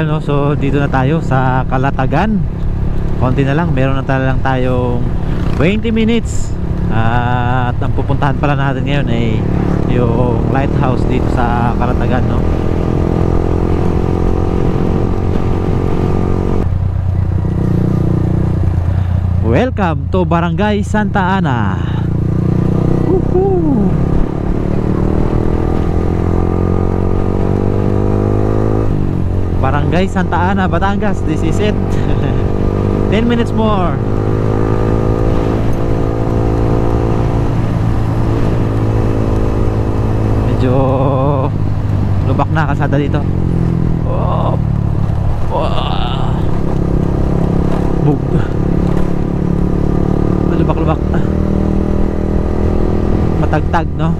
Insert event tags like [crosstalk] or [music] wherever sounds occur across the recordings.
Ayan no, so dito na tayo sa Kalatagan. Konti na lang, meron na talaga lang tayong 20 minutes. at ang pupuntahan pala natin ngayon ay yung lighthouse dito sa Kalatagan no. Welcome to Barangay Santa Ana. Woohoo! Barangay Santa Ana, Batangas. This is it. [laughs] 10 minutes more. Medyo lubak na kalsada dito. Oh. Oh. Bug. Lubak-lubak. Matagtag, no?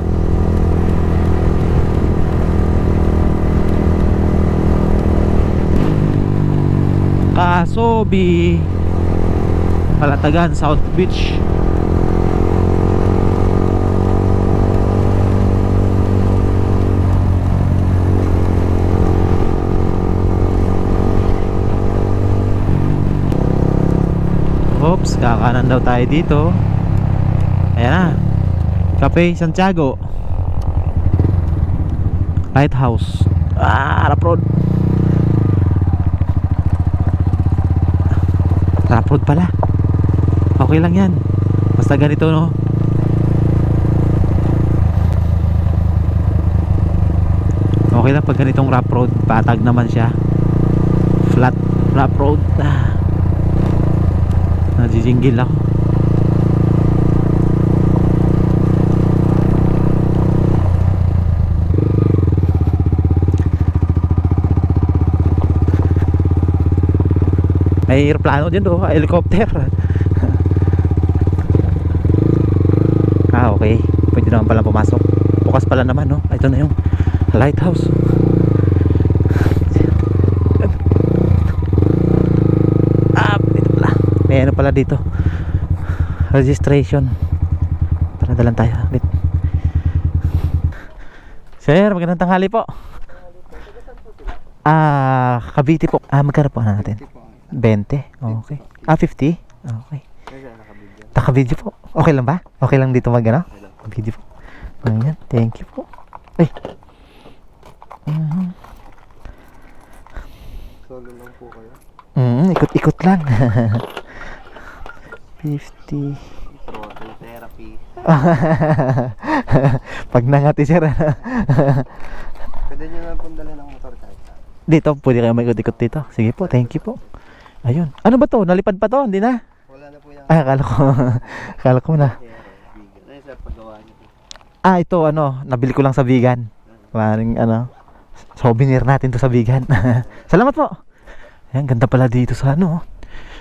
Kasobi Palatagan South Beach. Oops, kakanan daw tayo dito. Ayan na. Cafe Santiago. Lighthouse. Ah, Arap Road Trap road pala. Okay lang yan. Basta ganito no? Okay lang pag ganitong rough road Patag naman siya. Flat rough road. Ah. Najijinggil ako May aeroplano dyan do, helicopter. [laughs] ah, okay. Pwede naman pala pumasok. Bukas pala naman, no? Ito na yung lighthouse. [laughs] Ah, dito pala. May ano pala dito. Registration. Tara, dalan tayo. Ulit. Sir, magandang tanghali po. Ah, Cavite po. Ah, magkano po natin? 20? Okay. Ah, 50? Okay. Naka-video po. Okay lang ba? Okay lang dito mag ano? Video po. Ayan. Thank you po. Ay. Mhm. Solo lang po kayo. Mm, ikot-ikot lang. [laughs] 50. Throttle therapy. [laughs] Pag nangati sir. Pwede nyo lang pong dala ng motor kahit saan. dito, pwede kayo mag-ikot dito. Sige po, thank you po. Ayun. Ano ba to? Nalipad pa to? Hindi na? Wala na po yung Ay, akala ko. [laughs] akala ko na. Ano paggawa? Ah, ito ano, nabili ko lang sa vegan. Maring ano, souvenir natin to sa vegan. [laughs] Salamat po. Ayan, ganda pala dito sa ano.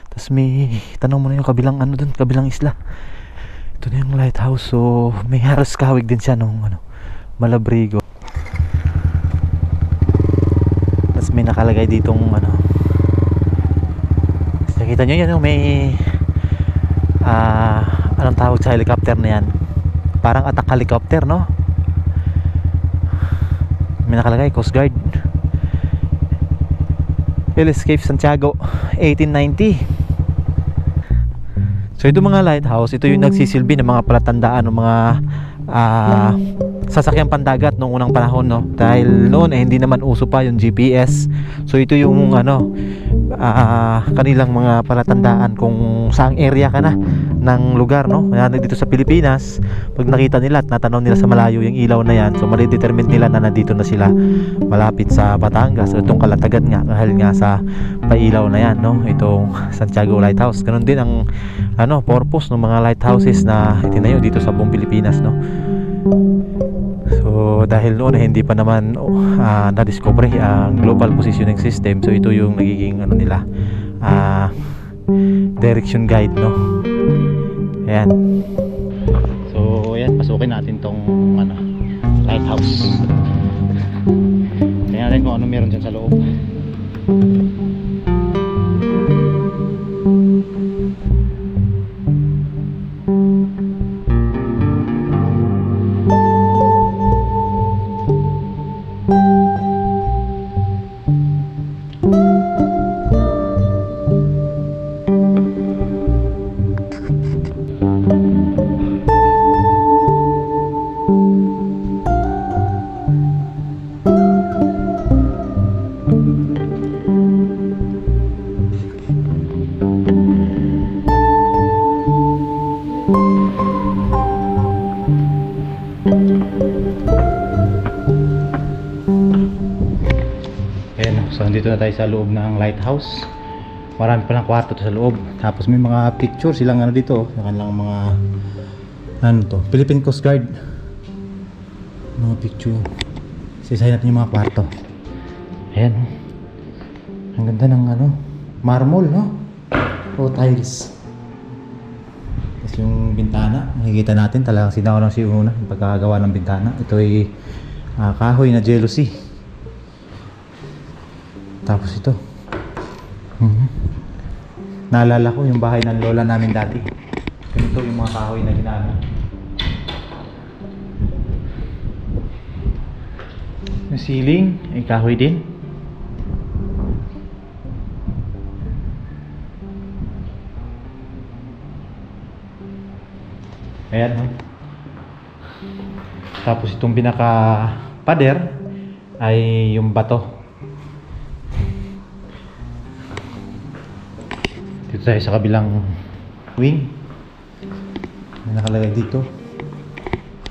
Tapos may, tanong mo na yung kabilang ano dun, kabilang isla. Ito na yung lighthouse. So, may haras kawig din siya nung ano, Malabrigo. Tapos may nakalagay ditong ano. Nakita nyo yan, may ah, anong tawag sa helicopter na yan? Parang attack helicopter, no? May nakalagay, Coast Guard. Hill Escape Santiago, 1890. So ito mga lighthouse, ito yung nagsisilbi ng mga palatandaan ng mga ah, sasakyang pandagat noong unang panahon, no? Dahil noon eh, hindi naman uso pa yung GPS. So ito yung ano, ah, kanilang mga palatandaan kung saang area ka na ng lugar no? Yan, dito sa Pilipinas pag nakita nila at natanaw nila sa malayo yung ilaw na yan so malidetermine nila na nandito na sila malapit sa Batangas so itong kalatagan nga dahil nga sa pailaw na yan no? Itong Santiago Lighthouse. Ganun din ang ano purpose ng mga lighthouses na itinayo dito sa buong Pilipinas no Dahil noon hindi pa naman ah, na-discover ang global positioning system so ito yung nagiging ano nila ah, direction guide no. Ayan. So ayan pasukin natin tong ano lighthouse. Tingnan natin kung ano meron dyan sa loob. Dito na tayo sa loob ng lighthouse. Marami palang kwarto to sa loob. Tapos may mga picture silang ano dito, yung kanilang mga ano to, Philippine Coast Guard. Mga picture. Sisahin natin yung mga kwarto. Ayan. oh. Ang ganda ng ano, marble, no? O tiles. Tapos yung bintana, makikita natin talagang sinaw ng si Una yung pagkakagawa ng bintana. Ito ay ah, kahoy na jealousy. Tapos ito. Mhm. Naalala ko yung bahay ng lola namin dati. Ganito yung mga kahoy na ginamit. Yung ceiling ay kahoy din. Ayan. oh. Tapos itong pinaka pader ay yung bato. Dito tayo sa kabilang wing. May nakalagay dito.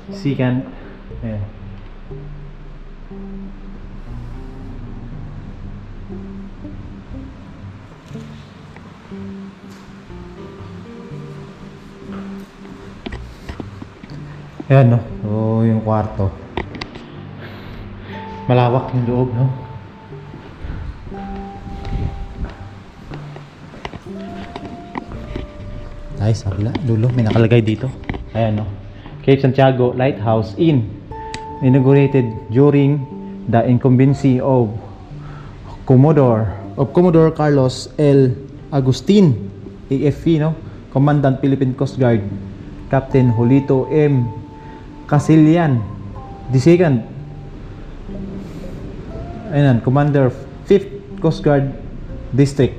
Secant. Ayan. Ayan no. So yung kwarto. Malawak yung loob no. Tayo sa kabila. Dulo. May nakalagay dito. Ayan no. Cape Santiago Lighthouse Inn. Inaugurated during the incumbency of Commodore of Commodore Carlos L. Agustin AFP no Commandant Philippine Coast Guard Captain Julito M. Casilian second Ayan, Commander 5th Coast Guard District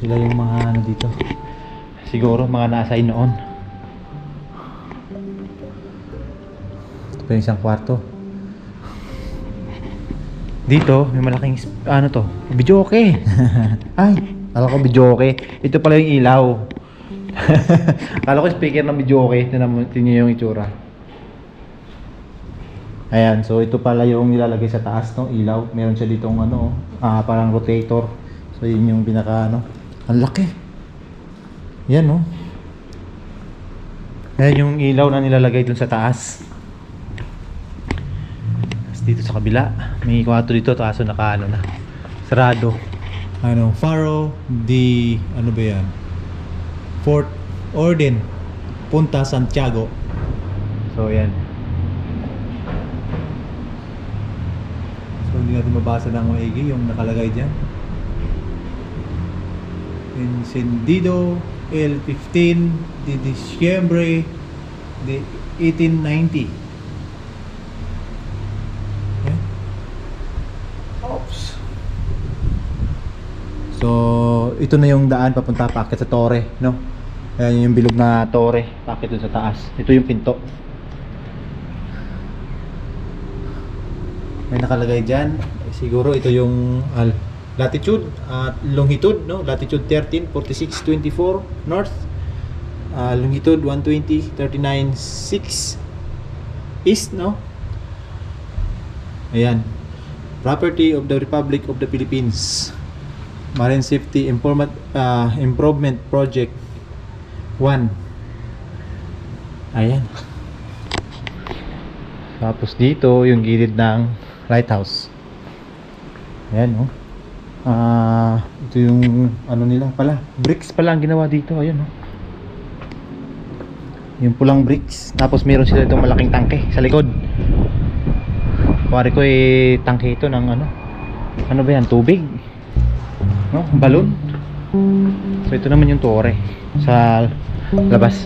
sila yung mga ano dito siguro mga na-assign noon ito pa yung isang kwarto dito, may malaking, ano to, videoke. [laughs] Ay, akala ko videoke. Ito pala yung ilaw. [laughs] akala ko speaker ng videoke. Tingnan niyo yung itsura. Ayan, so ito pala yung nilalagay sa taas, no, ilaw. Meron siya ditong ano, ah, parang rotator. So yun yung pinaka, ano, ang laki. Yan, no. Ayan yung ilaw na nilalagay dun sa taas. Tapos dito sa kabila, may kwarto dito, kaso naka ano na, sarado. Ano, Faro di, ano ba yan? Fort Orden, Punta Santiago. So, yan. So, hindi natin mabasa ng maigi yung nakalagay dyan. Encendido el 15 de Diciembre de 1890. Yan. Oops. So, ito na yung daan papunta paakit sa Torre, no? Ayan yung bilog na Torre, paakit dun sa taas. Ito yung pinto. May nakalagay dyan. Siguro ito yung al latitude at longitude, no? Latitude 13, 46, 24 north. Ah, longitude 120, 39, 6 east, no? Ayan. Property of the Republic of the Philippines. Marine Safety Improvement, ah, Improvement Project 1. Ayan. Tapos dito, yung gilid ng lighthouse. Ayan, oh. Ah, ito yung ano nila pala. Bricks pala ang ginawa dito. Ayan, oh. Yung pulang bricks. Tapos meron sila itong malaking tangke sa likod. Kuwari ko eh, tangke ito ng ano. Ano ba yan? Tubig? No? Balon? So ito naman yung tore sa labas.